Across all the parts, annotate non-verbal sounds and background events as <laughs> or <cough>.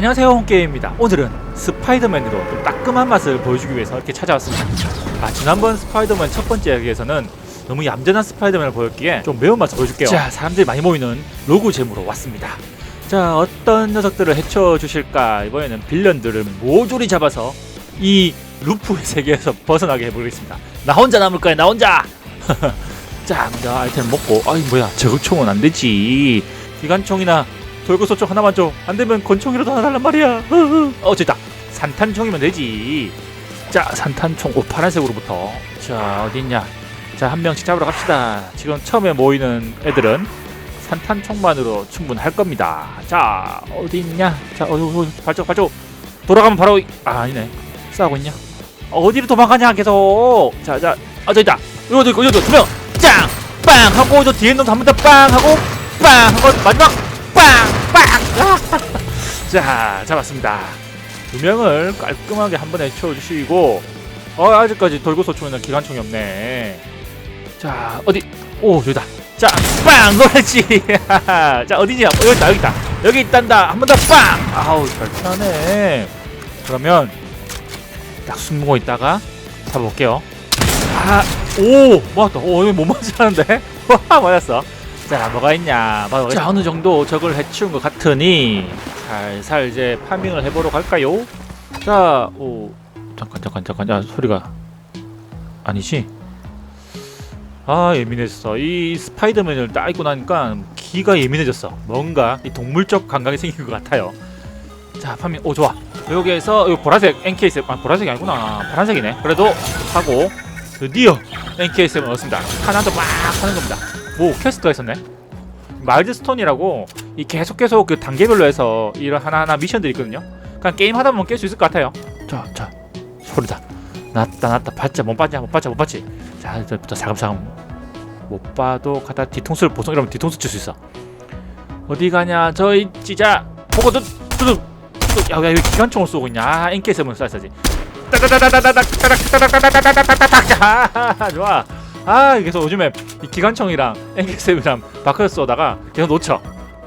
안녕하세요 홍게임입니다. 오늘은 스파이더맨으로 좀 따끔한 맛을 보여주기 위해서 이렇게 찾아왔습니다. 아 지난번 스파이더맨 첫 번째 이야기에서는 너무 얌전한 스파이더맨을 보였기에 좀 매운맛을 보여줄게요. 자 사람들이 많이 모이는 로그 잼으로 왔습니다. 자 어떤 녀석들을 해쳐 주실까? 이번에는 빌런들을 모조리 잡아서 이 루프의 세계에서 벗어나게 해보겠습니다. 나 혼자 남을 거야 나 혼자! <laughs> 자 먼저 아이템 먹고. 아이 뭐야 저격총은 안 되지. 기관총이나 돌고소총 하나만 줘. 안 되면 권총이라도 하나 달란 말이야. 어, 됐다. 산탄총이면 되지. 자, 산탄총. 오, 파란색으로부터. 자, 어딨냐. 자, 한 명씩 잡으러 갑시다. 지금 처음에 모이는 애들은 산탄총만으로 충분할 겁니다. 자, 어디 있냐. 자, 어디, 발쪽, 발쪽. 돌아가면 바로, 이- 아, 아니네. 싸우고 있냐. 어디로 도망가냐, 계속. 자, 자, 아, 저기 있다. 이거, 이거, 이거, 두 명. 짱! 빵! 하고, 저 뒤에 놈한번 더 빵! 하고, 빵! 하고, 마지막! 빵! 빵! <laughs> 자, 잡았습니다. 두 명을 깔끔하게 한 번에 채워주시고, 어, 아직까지 돌고소총에는 기관총이 없네. 자, 어디? 오, 저기다. 자, 빵! 그렇지! <laughs> 자, 어디냐? 어, 여기 있다, 여기. 여기 있단다. 한 번 더 빵! 아우, 잘 피하네. 그러면, 딱 숨고 있다가 잡아볼게요. 아, 오! 맞았다. 오, 이거 못 맞았는데? <laughs> 와, 맞았어. 자, 뭐가 있냐? 바로 자, 어느 정도 적을 해치운 것 같으니 살살 이제 파밍을 해보러 갈까요? 자, 오, 잠깐, 잠깐, 잠깐, 야, 소리가 아니지? 아, 예민했어. 이 스파이더맨을 딱 입고 나니까 귀가 예민해졌어. 뭔가 이 동물적 감각이 생긴 것 같아요. 자, 파밍, 오, 좋아. 여기에서 이 보라색 NK7, 아, 보라색이 아니구나. 파란색이네. 그래도 하고 드디어 NK7을 얻었습니다. 하나도 막 하는 겁니다. 오 퀘스트가 있었네. 마일드스톤이라고 이 계속 계속 그 단계별로 해서 이런 하나하나 미션들이 있거든요. 그냥 게임 하다 보면 깰 수 있을 것 같아요. 자자 소리다. 났다 났다. 봤자 못 봤냐? 못 봤자 못 봤지? 자 이제부터 사금사금 못 봐도 가다 뒤통수를 보송 이러면 뒤통수 칠 수 있어. 어디 가냐? 저이 찌자. 보고 두둑 야왜 여기 기관총을 쏘고 있냐? 아 NK7 쏴야지. 따다다다다다다다다다다다다다다다다다다다 아 그래서 요즘에 이 기관총이랑 앵기쌤이랑 바꿔서 쏘다가 계속 놓쳐.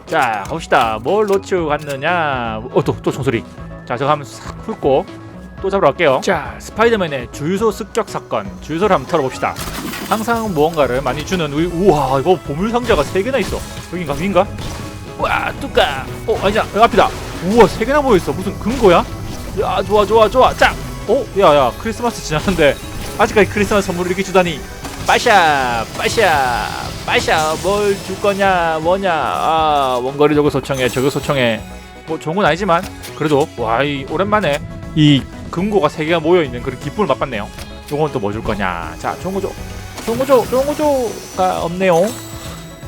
자 가봅시다. 뭘 놓치고 갔느냐. 어또또 또 총소리. 자 저거 한번 싹 훑고 또 잡으러 갈게요. 자. 스파이더맨의 주유소 습격 사건. 주유소를 한번 털어봅시다. 항상 무언가를 많이 주는 우리 우와 이거 보물 상자가 세개나 있어. 여긴가? 여긴가? 와 뚜까. 어 아니야 여기 앞이다. 우와 세개나 모여있어. 무슨 금고야? 야 좋아 좋아 좋아. 짱 어? 야야 크리스마스 지났는데 아직까지 크리스마스 선물을 이렇게 주다니. 빠샤 빠샤 빠샤 뭘 줄 거냐 뭐냐 아 원거리 저거 소청해 저거 소청해 뭐 좋은 건 아니지만 그래도 와이 오랜만에 이 금고가 세 개가 모여 있는 그런 기쁨을 맛봤네요. 요건 또 뭐 줄 거냐? 자 좋은 거죠. 좋은 거죠. 좋은 거죠가 없네요.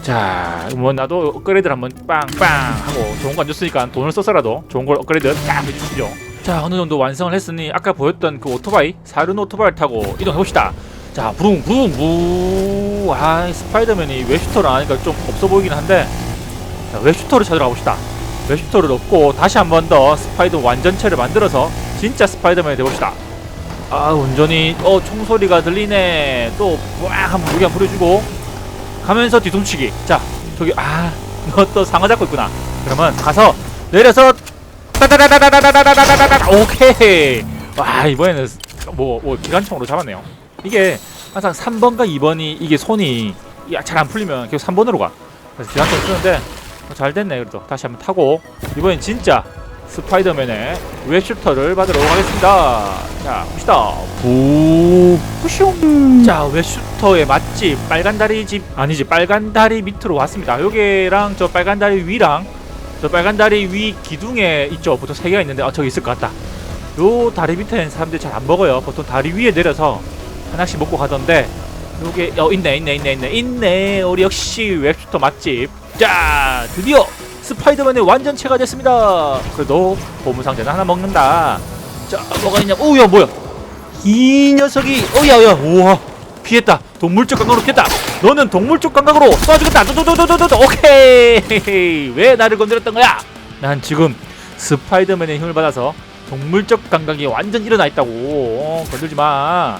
자, 뭐 나도 업그레이드를 한번 빵빵 하고 좋은 거 안 줬으니까 돈을 써서라도 좋은 걸 업그레이드 딱 해주시죠. 자, 어느 정도 완성을 했으니 아까 보였던 그 오토바이 사륜 오토바이를 타고 이동해 봅시다. 자, 부릉 부릉 부. 아, 스파이더맨이 웹슈터를 안 하니까 좀 없어 보이긴 한데. 자, 웹슈터를 찾으러 가봅시다. 웹슈터를 얻고 다시 한 번 더 스파이더 완전체를 만들어서 진짜 스파이더맨이 돼봅시다. 아, 운전이 어 총소리가 들리네. 또와 한번 무게 한번 부려주고 가면서 뒤통치기. 자, 저기 아, 너 또 상어 잡고 있구나. 그러면 가서 내려서 따다다다다다다다다다다다 오케이. 와 이번에는 뭐, 뭐 기관총으로 잡았네요. 이게 항상 3번과 2번이 이게 손이 잘 안 풀리면 계속 3번으로 가. 그래서 기관총 쓰는데 어, 잘 됐네 그래도 다시 한번 타고 이번엔 진짜 스파이더맨의 웹슈터를 받으러 가겠습니다. 자, 봅시다. 부, 푸슝. 자, 웹슈터의 맛집 빨간 다리 집 아니지 빨간 다리 밑으로 왔습니다. 여기랑 저 빨간 다리 위랑 저 빨간 다리 위 기둥에 있죠. 보통 세 개가 있는데 아 저기 있을 것 같다. 요 다리 밑에는 사람들이 잘 안 먹어요. 보통 다리 위에 내려서 하나씩 먹고 가던데 요게 어 있네 있네 있네 있네. 있네 우리 역시 웹슈터 맛집. 자 드디어 스파이더맨의 완전체가 됐습니다. 그래도 보물상자는 하나 먹는다. 자 뭐가 있냐? 오야 뭐야? 이 녀석이 오야야 우와. 피했다. 동물적 감각으로 피했다. 너는 동물적 감각으로 쏴주겠다. 도도도도도도 오케이. <laughs> 왜 나를 건드렸던 거야? 난 지금 스파이더맨의 힘을 받아서 동물적 감각이 완전 일어나 있다고. 어, 건들지 마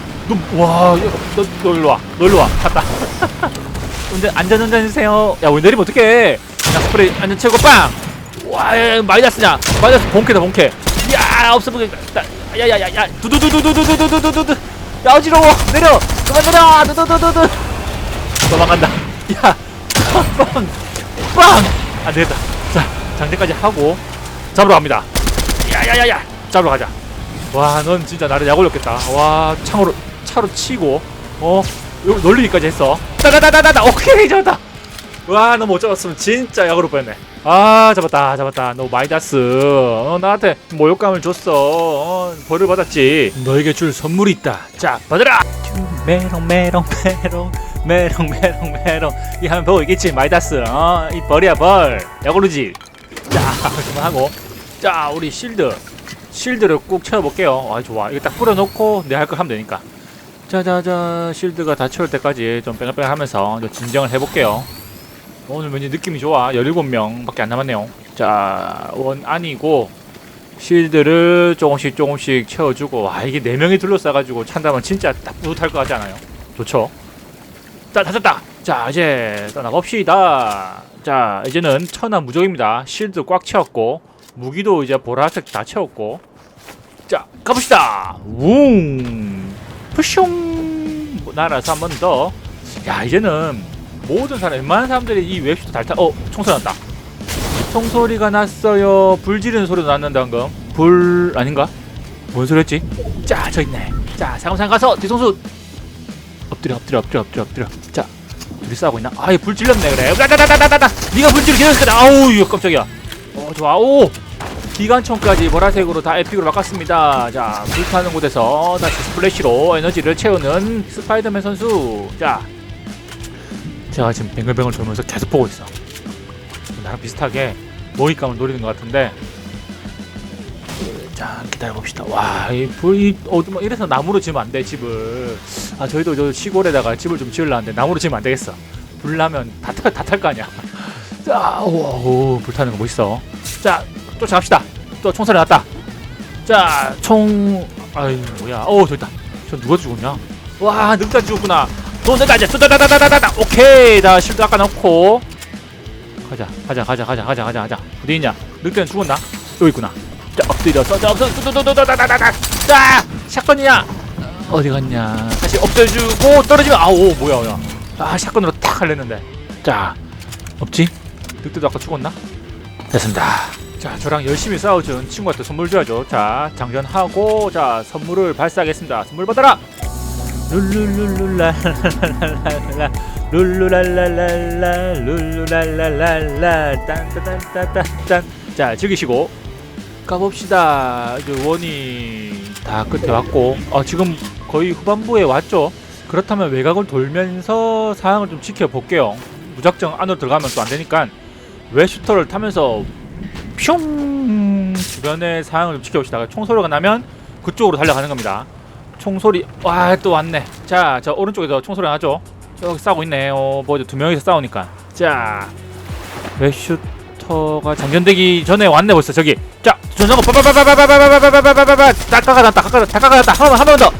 와, 너, 너 일로 와. 너 일로 와. 갔다. 운전, 안전 운전해주세요. 야, 우리 내리면 어떡해. 야, 스프레이 안전 최고 빵! 와, 야, 마이너스냐? 마이너스, 본캐다, 본캐. 야, 없어보겠다. 야, 야, 야, 야. 두두두두두두두두두두. 야, 어지러워. 내려. 그만 내려. 두두두두두. 도망간다. 야, 빵! 빵! 안 되겠다. 자, 장대까지 하고 잡으러 갑니다. 야, 야, 야, 야. 잡으러 가자. 와, 넌 진짜 나를 약 올렸겠다. 와, 창으로. 차로 치고, 어, 요 놀리기까지 했어. 따다다다다다. 오케이, 잡았다. 와, 너못 잡았으면 진짜 약으로 뻔했네. 아, 잡았다, 잡았다. 너 마이다스. 어, 나한테 모욕감을 줬어. 어, 벌을 받았지. 너에게 줄 선물이 있다. 자, 받으라. 메롱, 메롱, 메롱. 메롱, 메롱, 메롱. 이 하면 보고 있겠지, 마이다스. 어, 이 벌이야, 벌. 약오르지. 자, 그만하고. 자, 우리 실드. 실드를 꾹 채워볼게요. 아, 좋아. 이거 딱 뿌려놓고 내할거 하면 되니까. 자자자, 실드가 다 채울 때까지 좀 뺑글뺑글 하면서 이제 진정을 해볼게요. 오늘 왠지 느낌이 좋아. 17명밖에 안 남았네요. 자, 원 아니고 실드를 조금씩 조금씩 채워주고 와 이게 4명이 둘러싸가지고 찬다면 진짜 딱 뿌듯할 것 같지 않아요? 좋죠? 자, 다 찼다! 자, 이제 떠나봅시다. 자, 이제는 천하 무적입니다. 실드 꽉 채웠고 무기도 이제 보라색 다 채웠고 자, 가봅시다! 웅! 푸숑! 뭐, 날아서 한 번 더. 야, 이제는 모든 사람, 웬만한 사람들이 이 웹슈트 달타, 어, 총소리 났다. 총소리가 났어요. 불 지르는 소리도 났는데, 방금. 불, 아닌가? 뭔 소리였지? 자, 저 있네. 자, 상암산 가서 뒤통수! 엎드려, 엎드려, 엎드려, 엎드려, 엎드려. 자, 둘이 싸우고 있나? 아, 불 질렀네, 그래. 다다다다다다! 니가 불 기다렸을 거다! 아우, 깜짝이야. 어, 좋아. 오! 기관총까지 보라색으로 다 에픽으로 바꿨습니다. 자, 불타는 곳에서 다시 스플래시로 에너지를 채우는 스파이더맨 선수. 자, 제가 지금 뱅글뱅글 돌면서 계속 보고 있어. 나랑 비슷하게 먹잇감을 노리는 것 같은데. 자, 기다려 봅시다. 와, 이 불이 어, 뭐 이래서 나무로 지으면 안 돼 집을. 아, 저희도 저 시골에다가 집을 좀 지으려는데 나무로 지으면 안 되겠어. 불 나면 다 탈 다탈 거 아니야. <laughs> 자, 오, 오, 불타는 거 멋있어. 자, 쫓아갑시다. 또 총소리 났다. 자, 총, 아이 뭐야? 어, 저기 있다. 저 누가 죽었냐? 와, 늑대 죽었구나. 너 내가 이제 쏘다다다다다다. 오케이, 나 실드 아까 넣고 가자, 가자, 가자, 가자, 가자, 가자, 가자. 어디 있냐? 늑대는 죽었나? 여기 있구나. 자, 엎드려, 쏘자, 엎드려, 쏘다다다다다다다. 자, 샷건이냐? 어디 갔냐? 다시 엎드려주고 떨어지면 아오 뭐야, 뭐야? 아, 샷건으로 탁 할랬는데. 자, 없지? 늑대도 아까 죽었나? 됐습니다. 자, 저랑 열심히 싸워준 친구한테 선물 줘야죠. 자, 장전하고 자 선물을 발사하겠습니다. 선물 받아라. 룰루룰루랄랄랄랄라 룰루랄랄랄라 룰루랄랄랄라 딴따단따딴딴 자 즐기시고 가봅시다. 이제 원이 다 끝에 왔고 아 지금 거의 후반부에 왔죠. 그렇다면 외곽을 돌면서 상황을 좀 지켜볼게요. 무작정 안으로 들어가면 또 안 되니까 외 슈터를 타면서 뿅 주변의 상황을 좀 지켜봅시다. 총소리가 나면 그쪽으로 달려가는 겁니다. 총소리 와 또 왔네. 자, 저 오른쪽에서 총소리 나죠? 저기 싸우고 있네. 어, 뭐두 명이서 싸우니까. 자, 외슈터가 장전되기 전에 왔네 벌써 저기. 자, 전정거 빠바바바바바바바바바바바바바 닦아가 났다. 닦아가 닦아가 났다. 한번한번 더.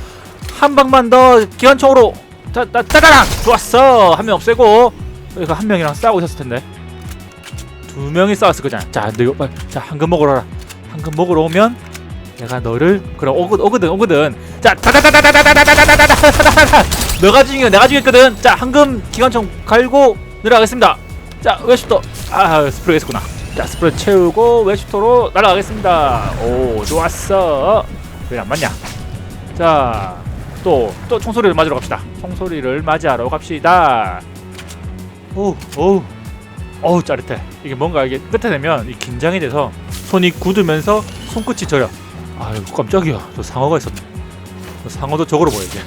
한 방만 더 기관총으로 따따 따다랑 좋았어. 한 명 없애고 이거 한 명이랑 싸우고 있었을 텐데. 두 명이 싸웠을 거잖아. 자, 너 이거 빨리 자 황금 먹으러 와라. 황금 먹으러 오면 내가 너를 그럼 오거, 오거든 오거든. 자, 다다다다다다다다다다다다다. 너가 중이야, 내가 죽였거든. 자, 황금 기관총 갈고 내려가겠습니다. 자, 웨슈터. 아, 스프레이 했구나. 자, 스프레이 채우고 웨슈터로 날아가겠습니다. 오, 좋았어. 왜 안 맞냐? 자, 또 또 총소리를 맞으러 갑시다. 총소리를 맞이하러 갑시다. 오, 오. 어우 짜릿해. 이게 뭔가 이게 끝에 되면 이 긴장이 돼서 손이 굳으면서 손끝이 저려. 아유 깜짝이야. 저 상어가 있었네. 저 상어도 저거로 보여야지.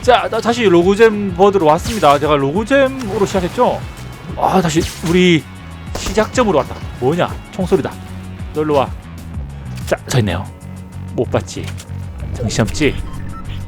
자나 다시 로그잼 버드로 왔습니다. 제가 로그잼으로 시작했죠? 아 다시 우리 시작점으로 왔다. 뭐냐? 총소리다. 너 일로 와자 저 있네요. 못 봤지. 정신없지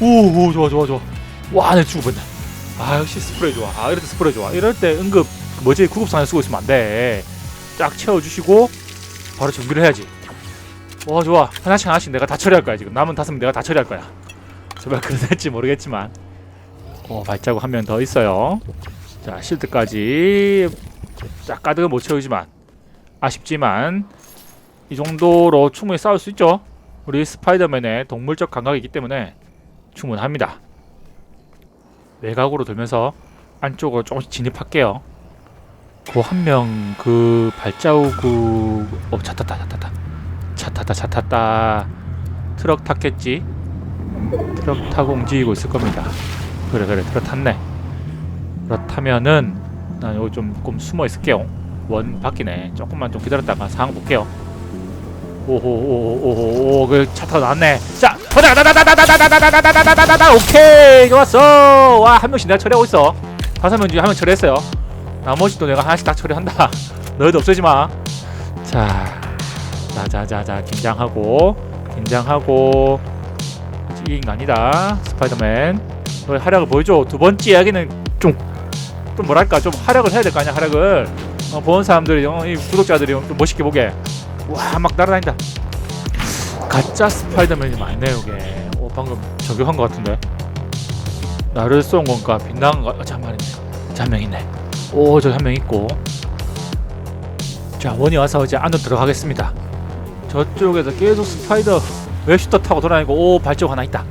오오 좋아 좋아 좋아 와내 죽을 뻔네 아 역시 스프레이 좋아 아 이럴 때 스프레이 좋아 이럴 때 응급 뭐지 구급상에 쓰고 있으면 안돼쫙 채워주시고 바로 정비를 해야지 와 좋아 하나씩 하나씩 내가 다 처리할 거야 지금 남은 다섯 명 내가 다 처리할 거야 정말 그랬을지 모르겠지만 어 발자국 한 명 더 있어요 자 실드까지 쫙 가득은 못 채우지만 아쉽지만 이 정도로 충분히 싸울 수 있죠. 우리 스파이더맨의 동물적 감각이 있기 때문에 충분합니다. 외곽으로 돌면서 안쪽으로 조금씩 진입할게요. 그 한 명 그 발자국 어차 탔다 차 탔다 차 탔다 차 탔다 트럭 탔겠지? 트럭 타고 움직이고 있을 겁니다. 그래 그래. 트럭 탔네. 그렇다면은 난 여기 좀 조금 숨어 있을게요. 원 바뀌네. 조금만 좀 기다렸다가 상황 볼게요 오호오호오호 그차 타고 나왔네 자 보자 다다다다다다다다다다다다다다 오케이 좋았어 와 한 명씩 내가 처리하고 있어 다섯 명 중에 한 명 처리했어요 나머지도 내가 하나씩 다 처리한다 너희도 없애지 마자 자자자자 긴장하고 긴장하고 거 아니다 스파이더맨 너의 활약을 보여줘 두 번째 이야기는 좀, 좀 뭐랄까 좀 활약을 해야 될 거 아니야 활약을 어, 보는 사람들이 어, 이 구독자들이 좀 멋있게 보게 와 막 날아다닌다. 가짜 스파이더맨이 많네 이게. 어 방금 저격한 것 같은데. 나를 쏜 건가? 빗나간 거 아, 잠깐만요 한명 있네. 오 저기 한 명 있고. 자 원이 와서 이제 안으로 들어가겠습니다. 저쪽에서 계속 스파이더 웹슈터 타고 돌아다니고 오 발자국 하나 있다.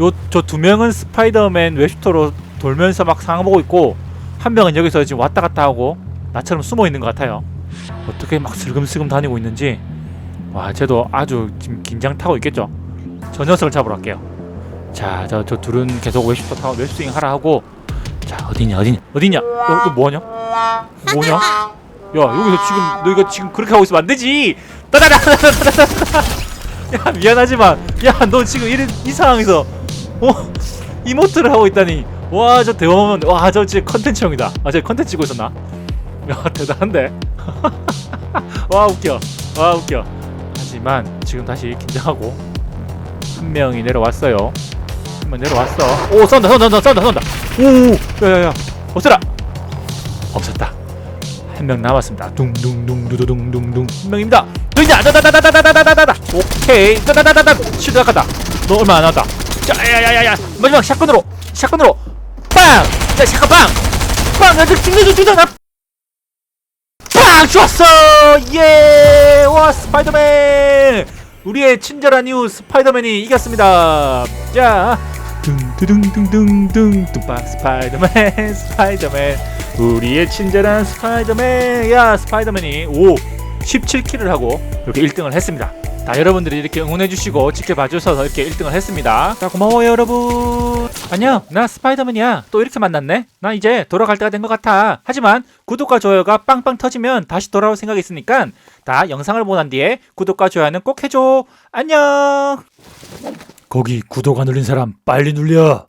요 저 두 명은 스파이더맨 웹슈터로 돌면서 막 상황 보고 있고 한 명은 여기서 지금 왔다 갔다 하고 나처럼 숨어 있는 것 같아요 어떻게 막 슬금슬금 다니고 있는지. 와 쟤도 아주 지금 긴장 타고 있겠죠? 저 녀석을 잡으러 갈게요. 자저 저 둘은 계속 웹슈터 타고 웹스윙 하라 하고. 자 어디냐 어디냐? 어디냐? 너, 너 뭐하냐? 뭐냐? 야 여기서 지금 너희가 지금 그렇게 하고 있으면 안 되지! 따다다다다다다다 야 미안하지만 야 너 지금 이런 이 상황에서 어? 이모트를 하고 있다니. 와 저 대범한 와저 진짜 컨텐츠형이다. 아저 컨텐츠 찍고 있었나 야 대단한데 와 웃겨 와 웃겨 하지만 지금 다시 긴장하고 한 명이 내려왔어요 한 명 내려왔어 오 쏜다 쏜다 쏜다 쏜다 쏜다 오 야야야 없애라 없었다 한 명 남았습니다 둥둥둥두두둥둥둥 한 명입니다 너희냐 다다다다다다다다다다 오케이 다다다다다 실드 아까다 너 얼마 안 나왔다 자 야야야야 마지막 샷건으로 샷건으로 빵! 야 샷건 빵! 빵! 야 죽내줘 주잖 아 빵! 좋았어! 예! 와 스파이더맨! 우리의 친절한 이웃 스파이더맨이 이겼습니다. 자, 둥두둥둥둥둥 뚱빠 스파이더맨 <laughs> 스파이더맨 우리의 친절한 스파이더맨 야 스파이더맨이 오 17킬을 하고 이렇게 1등을 했습니다. 다 여러분들이 이렇게 응원해주시고 지켜봐주셔서 이렇게 1등을 했습니다. 자 고마워요 여러분. 안녕 나 스파이더맨이야. 또 이렇게 만났네. 나 이제 돌아갈 때가 된 것 같아. 하지만 구독과 좋아요가 빵빵 터지면 다시 돌아올 생각이 있으니까 다 영상을 보고 난 뒤에 구독과 좋아요는 꼭 해줘. 안녕. 거기 구독 안 눌린 사람 빨리 눌려.